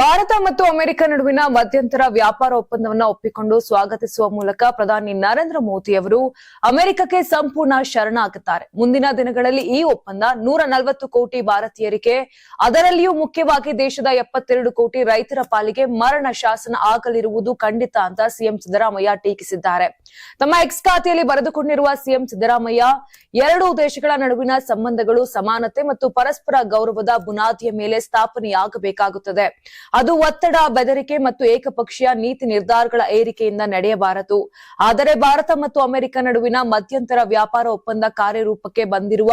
ಭಾರತ ಮತ್ತು ಅಮೆರಿಕ ನಡುವಿನ ಮಧ್ಯಂತರ ವ್ಯಾಪಾರ ಒಪ್ಪಂದವನ್ನು ಒಪ್ಪಿಕೊಂಡು ಸ್ವಾಗತಿಸುವ ಮೂಲಕ ಪ್ರಧಾನಿ ನರೇಂದ್ರ ಮೋದಿ ಅವರು ಅಮೆರಿಕಕ್ಕೆ ಸಂಪೂರ್ಣ ಶರಣಾಗುತ್ತಾರೆ. ಮುಂದಿನ ದಿನಗಳಲ್ಲಿ ಈ ಒಪ್ಪಂದ ನೂರ ನಲವತ್ತು ಕೋಟಿ ಭಾರತೀಯರಿಗೆ, ಅದರಲ್ಲಿಯೂ ಮುಖ್ಯವಾಗಿ ದೇಶದ ಎಪ್ಪತ್ತೆರಡು ಕೋಟಿ ರೈತರ ಪಾಲಿಗೆ ಮರಣ ಶಾಸನ ಆಗಲಿರುವುದು ಖಂಡಿತ ಅಂತ ಸಿಎಂ ಸಿದ್ದರಾಮಯ್ಯ ಟೀಕಿಸಿದ್ದಾರೆ. ತಮ್ಮ ಎಕ್ಸ್ ಖಾತೆಯಲ್ಲಿ ಬರೆದುಕೊಂಡಿರುವ ಸಿಎಂ ಸಿದ್ದರಾಮಯ್ಯ, ಎರಡೂ ದೇಶಗಳ ನಡುವಿನ ಸಂಬಂಧಗಳು, ಸಮಾನತೆ ಮತ್ತು ಪರಸ್ಪರ ಗೌರವದ ಬುನಾದಿಯ ಮೇಲೆ ಸ್ಥಾಪನೆಯಾಗಬೇಕಾಗುತ್ತದೆ. ಅದು ಒತ್ತಡ, ಬೆದರಿಕೆ ಮತ್ತು ಏಕಪಕ್ಷೀಯ ನೀತಿ ನಿರ್ಧಾರಗಳ ಏರಿಕೆಯಿಂದ ನಡೆಯಬಾರದು. ಆದರೆ ಭಾರತ ಮತ್ತು ಅಮೆರಿಕ ನಡುವಿನ ಮಧ್ಯಂತರ ವ್ಯಾಪಾರ ಒಪ್ಪಂದ ಕಾರ್ಯರೂಪಕ್ಕೆ ಬಂದಿರುವ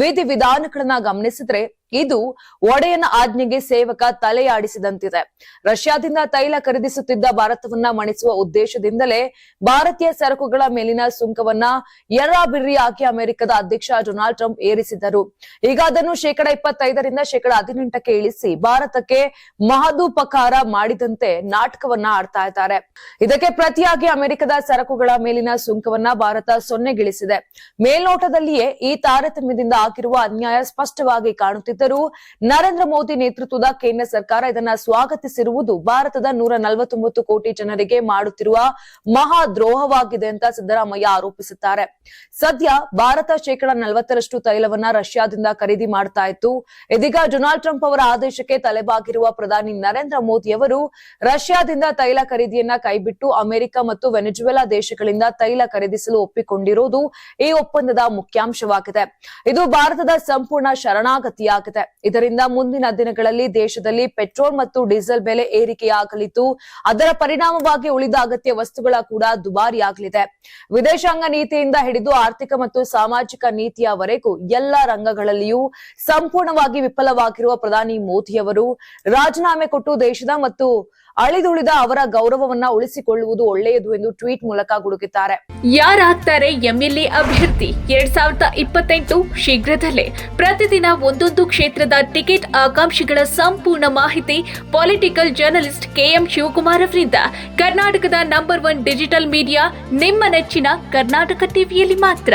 ವಿಧಿವಿಧಾನಗಳನ್ನ ಗಮನಿಸಿದ್ರೆ ಇದು ಒಡೆಯನ ಆಜ್ಞೆಗೆ ಸೇವಕ ತಲೆಯಾಡಿಸಿದಂತಿದೆ. ರಷ್ಯಾದಿಂದ ತೈಲ ಖರೀದಿಸುತ್ತಿದ್ದ ಭಾರತವನ್ನ ಮಣಿಸುವ ಉದ್ದೇಶದಿಂದಲೇ ಭಾರತೀಯ ಸರಕುಗಳ ಮೇಲಿನ ಸುಂಕವನ್ನ ಎರ್ರಾಬಿರ್ರಿಯಾಗಿ ಅಮೆರಿಕದ ಅಧ್ಯಕ್ಷ ಡೊನಾಲ್ಡ್ ಟ್ರಂಪ್ ಏರಿಸಿದರು ಈಗ ಅದನ್ನು ಶೇಕಡ ಇಪ್ಪತ್ತೈದರಿಂದ ಶೇಕಡ ಹದಿನೆಂಟಕ್ಕೆ ಇಳಿಸಿ ಭಾರತಕ್ಕೆ ಮಹದೂಪಕಾರ ಮಾಡಿದಂತೆ ನಾಟಕವನ್ನ ಆಡ್ತಾ ಇದ್ದಾರೆ. ಇದಕ್ಕೆ ಪ್ರತಿಯಾಗಿ ಅಮೆರಿಕದ ಸರಕುಗಳ ಮೇಲಿನ ಸುಂಕವನ್ನ ಭಾರತ ಸೊನ್ನೆಗಿಳಿಸಿದೆ. ಮೇಲ್ನೋಟದಲ್ಲಿಯೇ ಈ ತಾರತಮ್ಯದಿಂದ ಆಗಿರುವ ಅನ್ಯಾಯ ಸ್ಪಷ್ಟವಾಗಿ ಕಾಣುತ್ತಿದ್ದರೂ ನರೇಂದ್ರ ಮೋದಿ ನೇತೃತ್ವದ ಕೇಂದ್ರ ಸರ್ಕಾರ ಇದನ್ನ ಸ್ವಾಗತಿಸಿರುವುದು ಭಾರತದ ನೂರ ನಲವತ್ತೊಂಬತ್ತು ಕೋಟಿ ಜನರಿಗೆ ಮಾಡುತ್ತಿರುವ ಮಹಾ ದ್ರೋಹವಾಗಿದೆ ಅಂತ ಸಿದ್ದರಾಮಯ್ಯ ಆರೋಪಿಸುತ್ತಾರೆ. ಸದ್ಯ ಭಾರತ ಶೇಕಡ ನಲವತ್ತರಷ್ಟು ತೈಲವನ್ನ ರಷ್ಯಾದಿಂದ ಖರೀದಿ ಮಾಡ್ತಾ ಇತ್ತು. ಇದೀಗ ಡೊನಾಲ್ಡ್ ಟ್ರಂಪ್ ಅವರ ಆದೇಶಕ್ಕೆ ತಲೆಬಾಗಿರುವ ಪ್ರಧಾನಿ ನರೇಂದ್ರ ಮೋದಿ ಅವರು ರಷ್ಯಾದಿಂದ ತೈಲ ಖರೀದಿಯನ್ನ ಕೈಬಿಟ್ಟು ಅಮೆರಿಕ ಮತ್ತು ವೆನೆಜುವೆಲಾ ದೇಶಗಳಿಂದ ತೈಲ ಖರೀದಿಸಲು ಒಪ್ಪಿಕೊಂಡಿರುವುದು ಈ ಒಪ್ಪಂದದ ಮುಖ್ಯಾಂಶವಾಗಿದೆ. ಇದು ಭಾರತದ ಸಂಪೂರ್ಣ ಶರಣಾಗತಿಯಾಗಿದೆ. ಇದರಿಂದ ಮುಂದಿನ ದಿನಗಳಲ್ಲಿ ದೇಶದಲ್ಲಿ ಪೆಟ್ರೋಲ್ ಮತ್ತು ಡೀಸೆಲ್ ಬೆಲೆ ಏರಿಕೆಯಾಗಲಿದ್ದು, ಅದರ ಪರಿಣಾಮವಾಗಿ ಉಳಿದ ಅಗತ್ಯ ವಸ್ತುಗಳ ಕೂಡ ದುಬಾರಿಯಾಗಲಿದೆ. ವಿದೇಶಾಂಗ ನೀತಿಯಿಂದ ಹಿಡಿದು ಆರ್ಥಿಕ ಮತ್ತು ಸಾಮಾಜಿಕ ನೀತಿಯವರೆಗೂ ಎಲ್ಲ ರಂಗಗಳಲ್ಲಿಯೂ ಸಂಪೂರ್ಣವಾಗಿ ವಿಫಲವಾಗಿರುವ ಪ್ರಧಾನಿ ಮೋದಿಯವರು ರಾಜೀನಾಮೆ ಕೊಟ್ಟು ದೇಶದ ಮತ್ತು ಅಳಿದುಳಿದ ಅವರ ಗೌರವವನ್ನ ಉಳಿಸಿಕೊಳ್ಳುವುದು ಒಳ್ಳೆಯದು ಎಂದು ಟ್ವೀಟ್ ಮೂಲಕ ಗುಡುಗಿದ್ದಾರೆ. ಯಾರಾಗ್ತಾರೆ ಎಂಎಲ್ಎ ಅಭ್ಯರ್ಥಿ? ಎರಡ್ ಸಾವಿರದ ಇಪ್ಪತ್ತೆಂಟು ಶೀಘ್ರದಲ್ಲೇ ಪ್ರತಿದಿನ ಒಂದೊಂದು ಕ್ಷೇತ್ರದ ಟಿಕೆಟ್ ಆಕಾಂಕ್ಷಿಗಳ ಸಂಪೂರ್ಣ ಮಾಹಿತಿ ಪೊಲಿಟಿಕಲ್ ಜರ್ನಲಿಸ್ಟ್ ಕೆಎಂ ಶಿವಕುಮಾರ್ ಅವರಿಂದ. ಕರ್ನಾಟಕದ ನಂಬರ್ ಒನ್ ಡಿಜಿಟಲ್ ಮೀಡಿಯಾ, ನಿಮ್ಮ ನೆಚ್ಚಿನ ಕರ್ನಾಟಕ ಟಿವಿಯಲ್ಲಿ ಮಾತ್ರ.